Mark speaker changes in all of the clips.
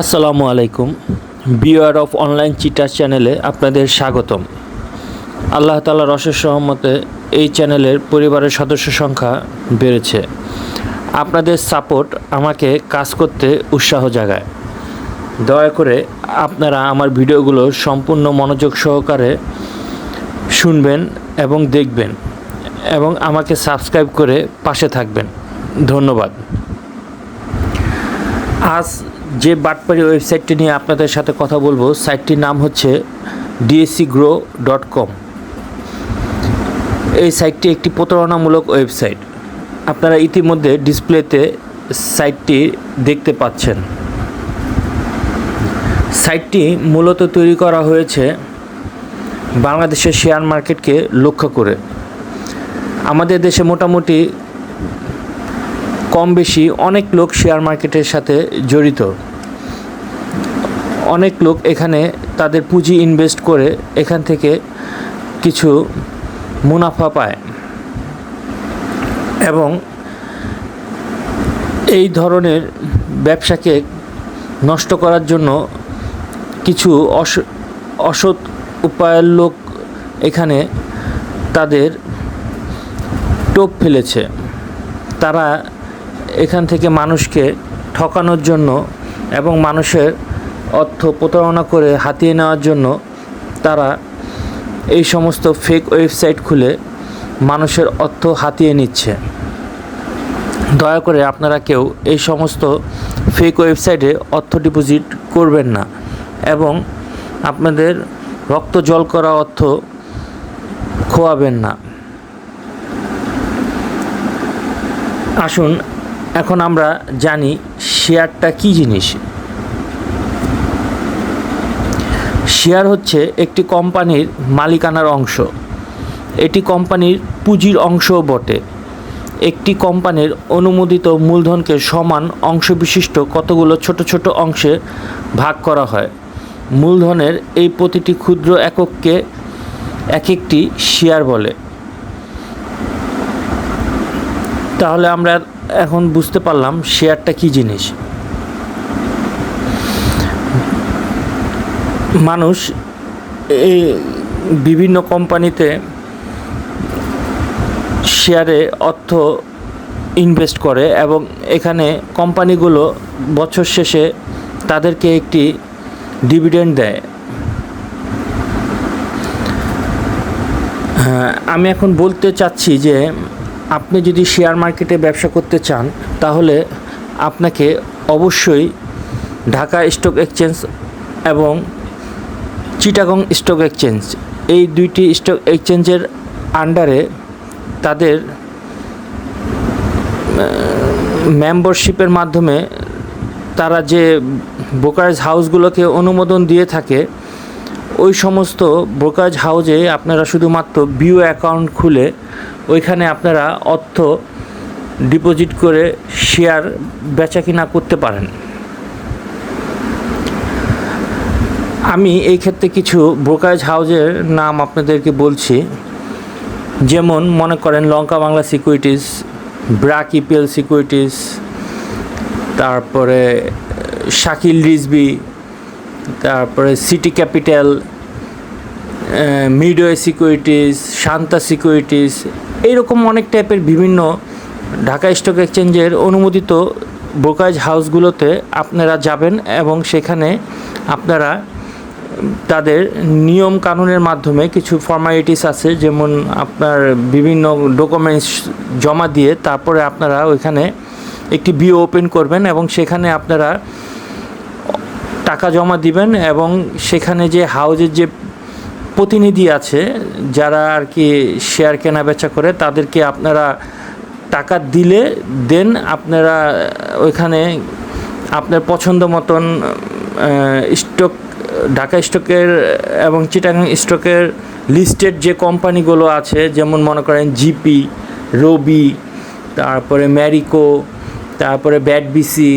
Speaker 1: আসসালামু আলাইকুম। Beware of online cheater চ্যানেলে আপনাদের স্বাগতম। আল্লাহ তালার অশেষ সহমতে এই চ্যানেলের পরিবারের সদস্য সংখ্যা বেড়েছে। আপনাদের সাপোর্ট আমাকে কাজ করতে উৎসাহ জাগায়। দয়া করে আপনারা আমার ভিডিওগুলো সম্পূর্ণ মনোযোগ সহকারে শুনবেন এবং দেখবেন এবং আমাকে সাবস্ক্রাইব করে পাশে থাকবেন। ধন্যবাদ। আজ যে বাটপারি ওয়েবসাইটটি নিয়ে আপনাদের সাথে কথা বলব, সাইটটির নাম হচ্ছে ডিএসসি গ্রো ডট কম এই সাইটটি একটি প্রতারণামূলক ওয়েবসাইট। আপনারা ইতিমধ্যে ডিসপ্লেতে সাইটটি দেখতে পাচ্ছেন। সাইটটি মূলত তৈরি করা হয়েছে বাংলাদেশের শেয়ার মার্কেটকে লক্ষ্য করে। আমাদের দেশে মোটামুটি কম বেশি অনেক লোক শেয়ার মার্কেটের সাথে জড়িত। অনেক লোক এখানে তাদের পুঁজি ইনভেস্ট করে এখান থেকে কিছু মুনাফা পায়। এবং এই ধরনের ব্যবসাকে নষ্ট করার জন্য কিছু অস, অসৎ উপায়ের লোক এখানে তাদের টোপ ফেলেছে। তারা এখান থেকে মানুষকে ঠকানোর জন্য এবং মানুষের অর্থ প্রতারণা করে হাতিয়ে নেওয়ার জন্য তারা এই সমস্ত ফেক ওয়েবসাইট খুলে মানুষের অর্থ হাতিয়ে নিচ্ছে। দয়া করে আপনারা কেউ এই সমস্ত ফেক ওয়েবসাইটে অর্থ ডিপোজিট করবেন না এবং আপনাদের রক্ত জল করা অর্থ খোয়াবেন না। আসুন এখন আমরা জানি শেয়ারটা কী জিনিস। শেয়ার হচ্ছে একটি কোম্পানির মালিকানার অংশ। এটি কোম্পানির পুঁজির অংশও বটে। একটি কোম্পানির অনুমোদিত মূলধনকে সমান অংশবিশিষ্ট কতগুলো ছোট ছোট অংশে ভাগ করা হয়। মূলধনের এই প্রতিটি ক্ষুদ্র একককে এক একটি শেয়ার বলে। তাহলে আমরা এখন বুঝতে পারলাম শেয়ারটা কী জিনিস। মানুষ এই বিভিন্ন কোম্পানিতে শেয়ারে অর্থ ইনভেস্ট করে এবং এখানে কোম্পানিগুলো বছর শেষে তাদেরকে একটি ডিভিডেন্ড দেয়। হ্যাঁ আমি এখন বলতে চাচ্ছি যে আপনি যদি শেয়ার মার্কেটে ব্যবসা করতে চান, তাহলে আপনাকে অবশ্যই ঢাকা স্টক এক্সচেঞ্জ এবং চিটাগং স্টক এক্সচেঞ্জ, এই দুইটি স্টক এক্সচেঞ্জের আন্ডারে তাদের মেম্বারশিপের মাধ্যমে তারা যে ব্রোকারেজ হাউসগুলোকে অনুমোদন দিয়ে থাকে ওই সমস্ত ব্রোকারেজ হাউজে আপনারা শুধুমাত্র বিও অ্যাকাউন্ট খুলে ওইখানে আপনারা অর্থ ডিপোজিট করে শেয়ার বেচা কিনা করতে পারেন। আমি এই ক্ষেত্রে কিছু ব্রোকারেজ হাউজের নাম আপনাদেরকে বলছি। যেমন মনে করেন Lanka Bangla securities BRAC EPL securities তারপরে শাকিল রিজবি তারপরে city capital midway securities Shanta securities এইরকম অনেক টাইপের বিভিন্ন ঢাকা স্টক এক্সচেঞ্জের অনুমোদিত ব্রোকারেজ হাউসগুলোতে আপনারা যাবেন এবং সেখানে আপনারা তাদের নিয়ম কানুনের মাধ্যমে কিছু ফর্মালিটিস আছে, যেমন আপনার বিভিন্ন ডকুমেন্টস জমা দিয়ে তারপরে আপনারা ওইখানে একটি বিও ওপেন করবেন এবং সেখানে আপনারা টাকা জমা দিবেন এবং সেখানে যে হাউজের যে প্রতিনিধি আছে, যারা আর কি শেয়ার কেনা বেচা করে, তাদেরকে আপনারা টাকা দিলে, দেন আপনারা ওইখানে আপনার পছন্দ মতন স্টক ঢাকা স্টকের এবং চিটাগাং স্টকের লিস্টেড যে কোম্পানিগুলো আছে, যেমন মনে করেন জিপি রবি তারপরে ম্যারিকো তারপরে ব্যাটবিসি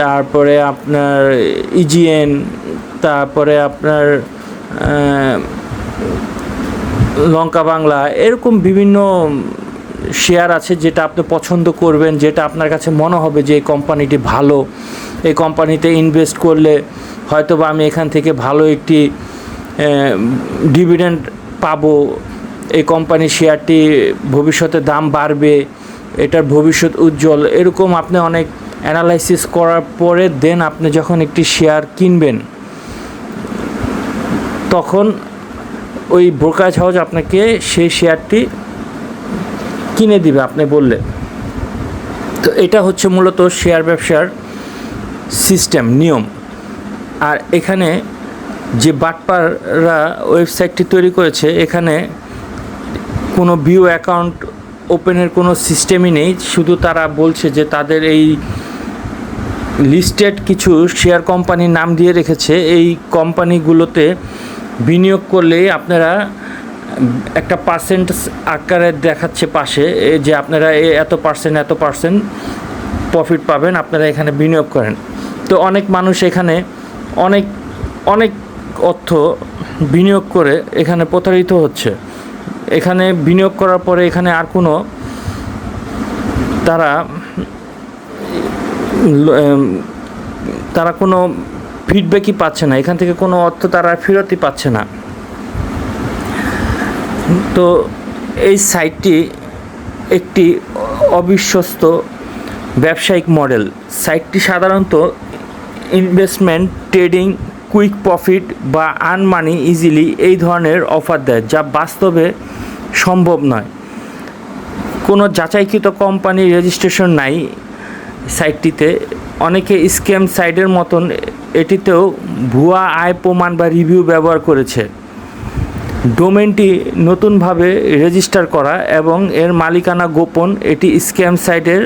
Speaker 1: তারপরে আপনার ইজিএন তারপরে আপনার লঙ্কা বাংলা, এরকম বিভিন্ন শেয়ার আছে যেটা আপনি পছন্দ করবেন, যেটা আপনার কাছে মনে হবে যে এই কোম্পানিটি ভালো। এই কোম্পানিতে ইনভেস্ট করলে হয়তো বা আমি এখান থেকে ভালো একটি ডিভিডেন্ড পাবো। এই কোম্পানির শেয়ারটি ভবিষ্যতে দাম বাড়বে, এটার ভবিষ্যৎ উজ্জ্বল। এরকম আপনি অনেক অ্যানালাইসিস করার পরে দেন আপনি যখন একটি শেয়ার কিনবেন, তখন ওই ব্রোকারেজ হাউস আপনাকে সেই শেয়ারটি কিনে দিবে, আপনি বললে তো এটা হচ্ছে মূলত শেয়ার ব্যবসার সিস্টেম, নিয়ম। আর এখানে যে বাটপাররা ওয়েবসাইটটি তৈরি করেছে, এখানে কোনো ভিউ অ্যাকাউন্ট ওপেনের কোনো সিস্টেমই নেই, শুধু তারা বলছে যে তাদের এই লিস্টেড কিছু শেয়ার কোম্পানির নাম দিয়ে রেখেছে। এই কোম্পানিগুলোতে বিনিয়োগ করলেই আপনারা একটা পার্সেন্ট আকারে দেখাচ্ছে পাশে যে আপনারা এত পার্সেন্ট এত পার্সেন্ট প্রফিট পাবেন, আপনারা এখানে বিনিয়োগ করেন। তো অনেক মানুষ এখানে অনেক অনেক অর্থ বিনিয়োগ করে এখানে প্রতারিত হচ্ছে। এখানে বিনিয়োগ করার পরে এখানে আর কোনো তারা তারা কোনো ফিডব্যাকই পাচ্ছে না। এখান থেকে কোনো অর্থ তারা ফেরতই পাচ্ছে না। তো এই সাইটটি একটি অবিশ্বস্ত ব্যবসায়িক মডেল সাইটটি সাধারণত ইনভেস্টমেন্ট ট্রেডিং কুইক প্রফিট বা আর্ন মানি ইজিলি এই ধরনের অফার দেয়, যা বাস্তবে সম্ভব নয়। কোনো যাচাইকৃত কোম্পানির রেজিস্ট্রেশন নাই। সাইটটিতে, অনেকে স্ক্যাম সাইটের মতন এটিতেও ভুয়া আয় প্রমাণ বা রিভিউ ব্যবহার করেছে। ডোমেনটি নতুনভাবে রেজিস্টার করা এবং এর মালিকানা গোপন এটি স্ক্যাম সাইটের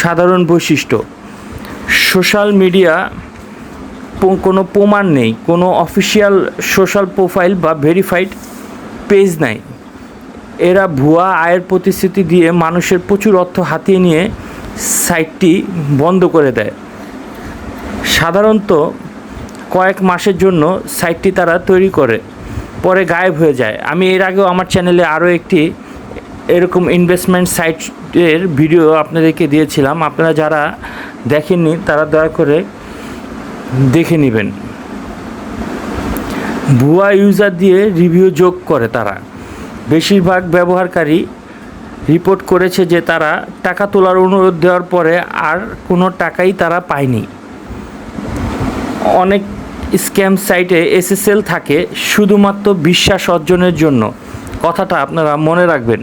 Speaker 1: সাধারণ বৈশিষ্ট্য। সোশ্যাল মিডিয়া কোনো প্রমাণ নেই, কোনো অফিসিয়াল সোশ্যাল প্রোফাইল বা ভেরিফাইড পেজ নাই। এরা ভুয়া আয়ের প্রতিশ্রুতি দিয়ে মানুষের প্রচুর অর্থ হাতিয়ে নিয়ে সাইটটি বন্ধ করে দেয়। সাধারণত কয়েক মাসের জন্য সাইটটি তারা তৈরি করে, পরে গায়েব হয়ে যায়। আমি এর আগেও আমার চ্যানেলে আরও একটি এরকম ইনভেস্টমেন্ট সাইটের ভিডিও আপনাদেরকে দিয়েছিলাম। আপনারা যারা দেখেননি, তারা দয়া করে দেখে নেবেন। ভুয়া ইউজার দিয়ে রিভিউ যোগ করে তারা। বেশিরভাগ ব্যবহারকারী রিপোর্ট করেছে যে তারা টাকা তোলার অনুরোধ দেওয়ার পরে আর কোনো টাকাই তারা পায়নি। অনেক স্ক্যাম সাইটে এসএসএল থাকে শুধুমাত্র বিশ্বাস অর্জনের জন্য। কথাটা আপনারা মনে রাখবেন।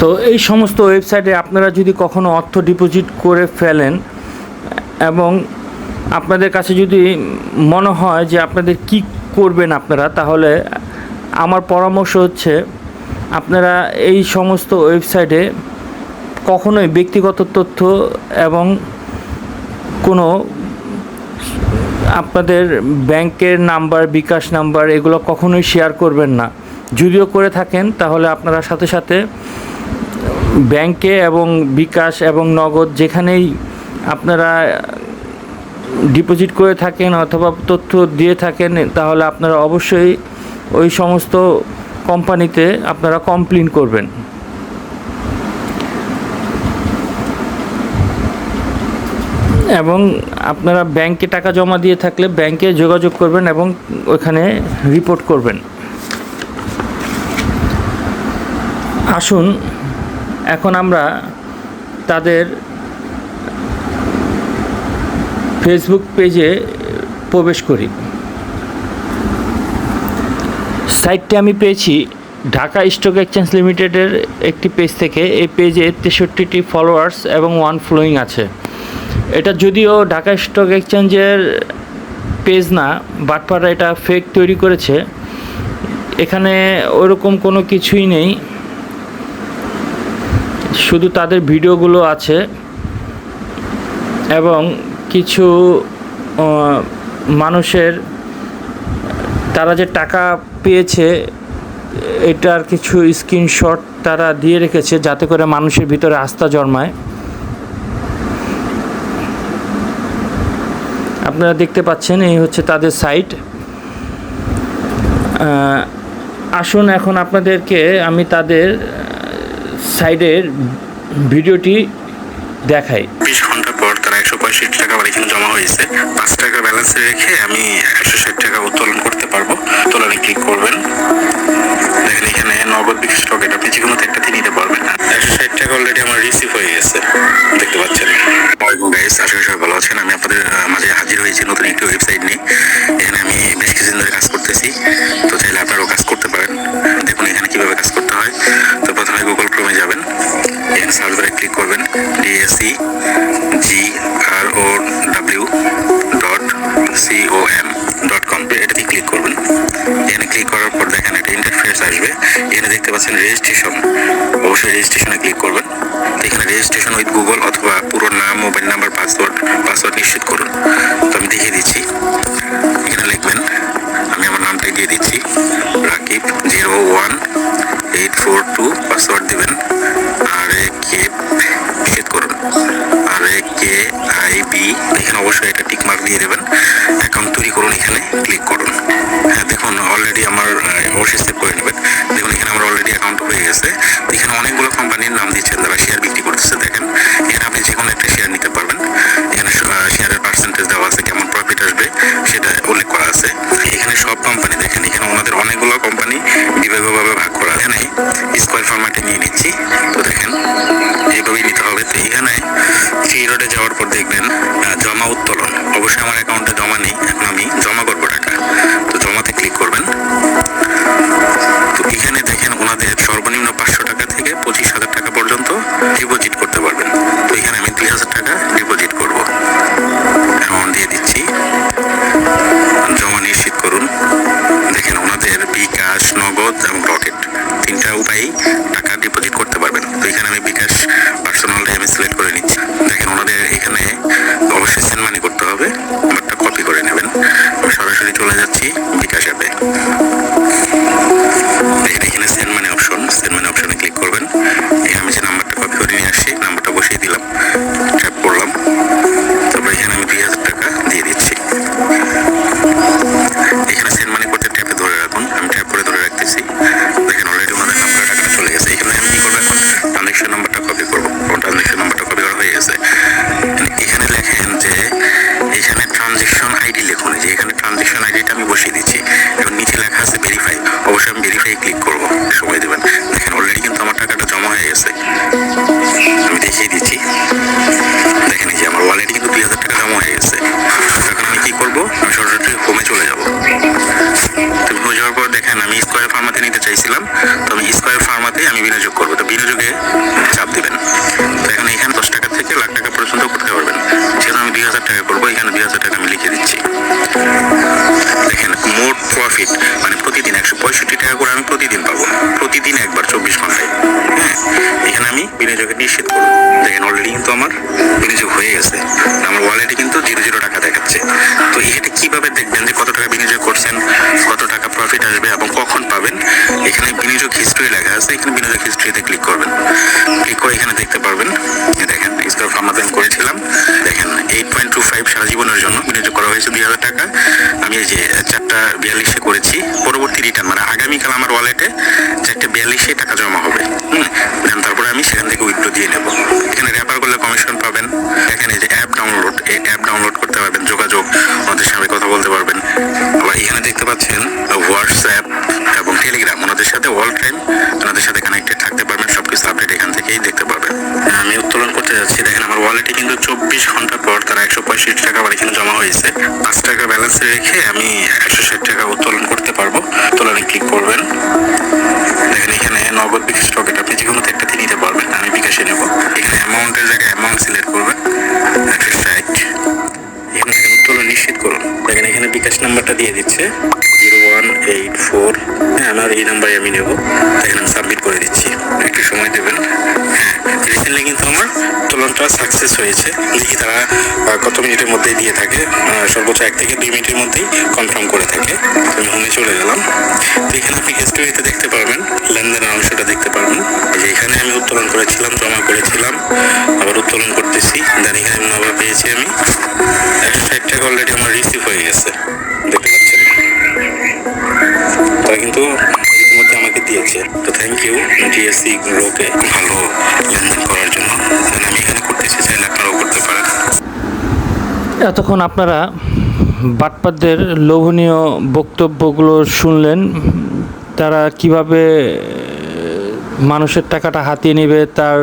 Speaker 1: তো এই সমস্ত ওয়েবসাইটে আপনারা যদি কখনো অর্থ ডিপোজিট করে ফেলেন এবং আপনাদের কাছে যদি মনে হয় যে আপনাদের কি করবেন আপনারা, তাহলে আমার পরামর্শ হচ্ছে আপনারা এই সমস্ত ওয়েবসাইটে কখনোই ব্যক্তিগত তথ্য এবং কোনো আপনাদের ব্যাংকের নাম্বার, বিকাশ নাম্বার এগুলো কখনোই শেয়ার করবেন না। যদিও করে থাকেন, তাহলে আপনারা সাথে সাথে ব্যাংকে এবং বিকাশ এবং নগদ যেখানেই আপনারা ডিপোজিট করে থাকেন অথবা তথ্য দিয়ে থাকেন, তাহলে আপনারা অবশ্যই ওই সমস্ত কোম্পানিতে আপনারা কমপ্লেন করবেন। এবং আপনারা ব্যাংকে টাকা জমা দিয়ে থাকলে ব্যাংকে যোগাযোগ করবেন এবং ওখানে রিপোর্ট করবেন। আসুন, এখন আমরা তাদের ফেসবুক পেজে প্রবেশ করি। সাইটটি আমি পেয়েছি ঢাকা স্টক এক্সচেঞ্জ লিমিটেডের একটি পেজ থেকে। এই পেজে তেষট্টিটি ফলোয়ার্স এবং ওয়ান ফ্লোয়িং আছে। এটা যদিও ঢাকা স্টক এক্সচেঞ্জের পেজ না বাটপাড়া এটা ফেক তৈরি করেছে। এখানে ওরকম কোনো কিছুই নেই। শুধু তাদের ভিডিওগুলো আছে। এবং কিছু মানুষের, তারা যে টাকা পেয়েছে, এটার কিছু স্ক্রিনশট তারা দিয়ে রেখেছে যাতে করে মানুষের ভিতরে আস্থা জন্মায়। আপনারা দেখতে পাচ্ছেন, এই হচ্ছে তাদের সাইট। আসুন এখন আপনাদেরকে আমি তাদের সাইডের ভিডিওটি দেখাই।
Speaker 2: পঁয়ষট্টি টাকা আমার এখানে জমা হয়েছে। পাঁচ টাকা ব্যালেন্স রেখে আমি একশো ষাট টাকা উত্তোলন করতে পারব। উত্তোলনে ক্লিক করবেন। দেখেন এখানে নগদ বিকাশ টকেট আপনি যে কোনো একটা দিয়ে নিতে পারবেন। একশো ষাট টাকা অলরেডি আমার রিসিভ হয়ে গেছে। দেখতে পাচ্ছেন? ভালো আছেন। আমি আপনাদের মাঝে হাজির হয়েছি নতুন একটি ওয়েবসাইট নিয়ে। এখানে আমি বেশ কিছুদিন ধরে কাজ করতেছি। তো এখানে দেখতে পাচ্ছেন রেজিস্ট্রেশন অবশ্যই রেজিস্ট্রেশনে ক্লিক করবেন। এখানে রেজিস্ট্রেশন উইথ গুগল অথবা পুরো নাম মোবাইল নাম্বার পাসওয়ার্ড পাসওয়ার্ড নিশ্চিত করুন। তো আমি দেখিয়ে দিচ্ছি। হয়ে গেছে। এখানে অনেকগুলো কোম্পানির নাম দিচ্ছেন তারা শেয়ার বিক্রি করতেছে, দেখেন। এখানে আপনি যে কোনো একটা শেয়ার নিতে পারবেন। এখানে শেয়ারের পার্সেন্টেজ দেওয়া আছে, কেমন প্রফিট আসবে সেটা উল্লেখ করা আছে। এখানে সব কোম্পানি দেখেন, এখানে ওনাদের অনেকগুলো কোম্পানি বিভাগীয়ভাবে ভাগ করা এখানে স্কোয়ার ফরম্যাটে নিয়ে নিচ্ছি। তো দেখেন, এইভাবেই নিতে হবে। তো এখানে থ্রি রোডে যাওয়ার পর দেখবেন জমা উত্তোলন। ডিপোজিট করব আমি সরাসরি হোমে চলে যাব। তো হোমে যাওয়ার পর দেখেন, আমি স্কোয়ার ফার্মাতে নিতে চাইছিলাম। তো আমি স্কোয়ার ফার্মাতে আমি বিনিয়োগ করব। তো বিনিয়োগে চাপ দিবেন। তো এখন এখানে দশ টাকা থেকে লাখ টাকা পর্যন্ত করতে পারবেন। যেহেতু আমি দুই হাজার টাকা করব। এখানে দুই হাজার টাকা আমি লিখে দিচ্ছি। প্রফিট আসবে এবং কখন পাবেন? এখানে বিনিয়োগ হিস্ট্রি লেখা আছে, এখানে বিনিয়োগ হিস্ট্রিতে ক্লিক করবেন। ক্লিক করে এখানে দেখতে পারবেন। দেখেন স্কোয়ার ফার্মাতে আমি করেছিলাম। দেখেন এইট পয়েন্ট টু ফাইভ সারা জীবনের জন্য বিনিয়োগ করা হয়েছে দুই হাজার টাকা। আমি এই যে চারটা বিয়াল্লিশে করেছি, পরবর্তী রিটার্ন মানে আগামীকাল আমার ওয়ালেটে চারটে বিয়াল্লিশে টাকা জমা হবে। হুম তারপরে আমি সেখান থেকে উইথড্র দিয়ে নেব। এখানে রেফার করলে কমিশন পাবেন। এখানে যে অ্যাপ ডাউনলোড এই অ্যাপ ডাউনলোড করতে পারবেন, যোগাযোগ কথা বলতে পারবেন। আবার এখানে দেখতে পাচ্ছেন হোয়াটসঅ্যাপ এবং টেলিগ্রাম ওনাদের সাথে অল টাইম ওনাদের সাথে কানেক্টেড থাকতে পারবেন সব কিছু আপডেট এখান থেকেই দেখতে পারবেন। আমি উত্তোলন করতে যাচ্ছি। দেখেন, আমার ওয়ালেটে কিন্তু চব্বিশ ঘণ্টা পর তারা একশো পঁয়ষট্টি টাকা আমার এখানে জমা হয়েছে। পাঁচ টাকা ব্যালেন্স রেখে আমি একশো ষাট টাকা উত্তোলন করতে পারব। উত্তোলনে ক্লিক করবেন। দেখেন, এখানে নগদ বিকাশ টকেট আপনি যে কোনো একটা নিতে পারবেন। আমি বিকাশে নেব। এখানে অ্যামাউন্টের জায়গায় অ্যামাউন্ট সিলেক্ট করবেন। বিকাশ নাম্বারটা দিয়ে দিচ্ছে। Zero one eight four. হ্যাঁ আমার এই নাম্বারে আমি নেব। এখানে আমি সাবমিট করে দিচ্ছি। একটু সময় দেবেন। রিসেন্টলি কিন্তু আমার উত্তোলনটা সাকসেস হয়েছে। দেখি তারা কত মিনিটের মধ্যেই দিয়ে থাকে সর্বোচ্চ এক থেকে দুই মিনিটের মধ্যেই কনফার্ম করে থাকে। আমি হোমে চলে গেলাম। তো এখানে আপনি হিস্টোরিতে দেখতে পারবেন। লেনদেনের অংশটা দেখতে পারবেন। যে এখানে আমি উত্তোলন করেছিলাম, জমা করেছিলাম, আবার উত্তোলন করতেছি। দেন এখানে আবার পেয়েছি আমি একশো ষাট টাকা অলরেডি আমার রিসিভ হয়ে গেছে। দেখতে পাচ্ছেন? তারা কিন্তু আমাকে দিয়েছে। তো থ্যাংক ইউ জিএসসি গ্রোকে ভালো লেনদেন করার জন্য। আমি এখানে করতেছি চাইলে আপনারাও করতে পারেন
Speaker 1: এতক্ষণ আপনারা বাটপারদের লোভনীয় বক্তব্যগুলো শুনলেন। তারা কীভাবে মানুষের টাকাটা হাতিয়ে নেবে তার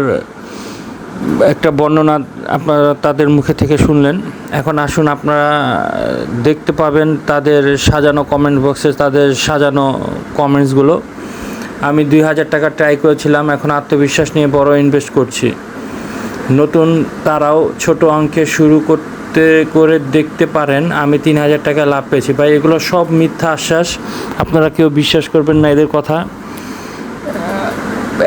Speaker 1: একটা বর্ণনা আপনারা তাদের মুখে থেকে শুনলেন। এখন আসুন আপনারা দেখতে পাবেন তাদের সাজানো কমেন্ট বক্সে তাদের সাজানো কমেন্টসগুলো আমি দুই হাজার টাকা ট্রাই করেছিলাম, এখন আত্মবিশ্বাস নিয়ে বড় ইনভেস্ট করছি। নতুন তারাও ছোট অঙ্কে শুরু করতে, করে দেখতে পারেন, আমি তিন হাজার টাকা লাভ পেয়েছি। ভাই, এগুলো সব মিথ্যা আশ্বাস, আপনারা কেউ বিশ্বাস করবেন না এদের কথা।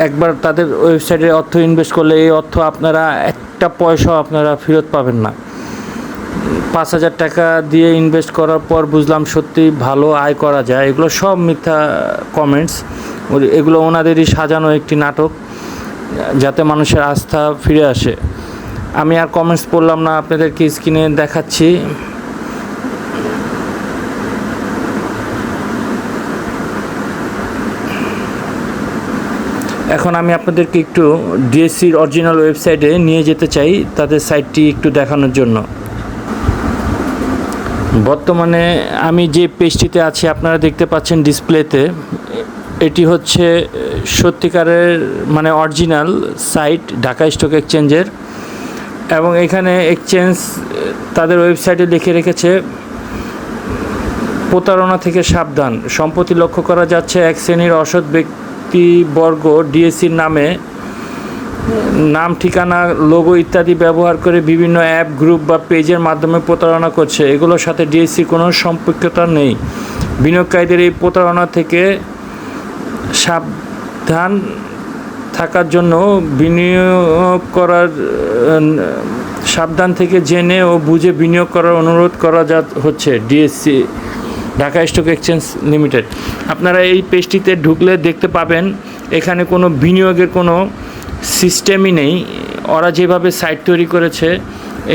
Speaker 1: একবার তাদের ওয়েবসাইটে অর্থ ইনভেস্ট করলে এই অর্থ আপনারা একটা পয়সাও আপনারা ফেরত পাবেন না। পাঁচ হাজার টাকা দিয়ে ইনভেস্ট করার পর বুঝলাম সত্যি ভালো আয় করা যায়। এগুলো সব মিথ্যা কমেন্টস এগুলো ওনাদেরই সাজানো একটি নাটক, যাতে মানুষের আস্থা ফিরে আসে। আমি আর কমেন্টস পড়লাম না, আপনাদেরকে স্ক্রিনে দেখাচ্ছি। এখন আমি আপনাদেরকে একটু ডিএসসির অরিজিনাল ওয়েবসাইটে নিয়ে যেতে চাই, তাদের সাইটটি একটু দেখানোর জন্য। বর্তমানে আমি যে পেজটিতে আছি, আপনারা দেখতে পাচ্ছেন ডিসপ্লেতে। এটি হচ্ছে সত্যিকারের মানে অরিজিনাল সাইট ঢাকা স্টক এক্সচেঞ্জের। এবং এখানে এক্সচেঞ্জ তাদের ওয়েবসাইটে লিখে রেখেছে, প্রতারণা থেকে সাবধান। সম্পত্তি লক্ষ্য করা যাচ্ছে, এক শ্রেণির অসৎ ব্যক্তিবর্গ, ডিএসসির নামে নাম, ঠিকানা লোগো ইত্যাদি ব্যবহার করে বিভিন্ন অ্যাপ গ্রুপ বা পেজের মাধ্যমে প্রতারণা করছে। এগুলোর সাথে ডিএসসির কোনো সম্পর্কতা নেই। বিনিয়োগকারীদের এই প্রতারণা থেকে সাবধান থাকার জন্য বিনিয়োগ করার সাবধান থেকে জেনে ও বুঝে বিনিয়োগ করার অনুরোধ করা যা হচ্ছে DSC Dhaka stock exchange limited. আপনারা এই পেজটিতে ঢুকলে দেখতে পাবেন, এখানে কোনো বিনিয়োগের কোনো সিস্টেমই নেই। ওরা যেভাবে সাইট তৈরি করেছে,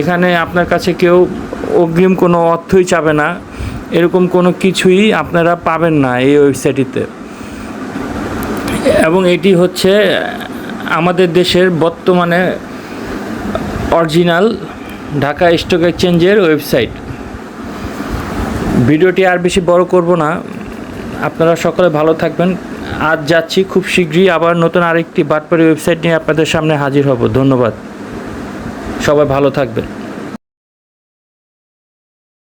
Speaker 1: এখানে আপনার কাছে কেউ অগ্রিম কোনো অর্থই চাবে না। এরকম কোনো কিছুই আপনারা পাবেন না এই ওয়েবসাইটটিতে এবং এটি হচ্ছে আমাদের দেশের বর্তমানে অরিজিনাল ঢাকা স্টক এক্সচেঞ্জের ওয়েবসাইট ভিডিওটি আর বেশি বড় করব না। আপনারা সকলে ভালো থাকবেন। আজ যাচ্ছি খুব শীঘ্রই আবার নতুন আরেকটি বাটপাড়ি ওয়েবসাইট নিয়ে আপনাদের সামনে হাজির হব। ধন্যবাদ। সবাই ভালো থাকবেন।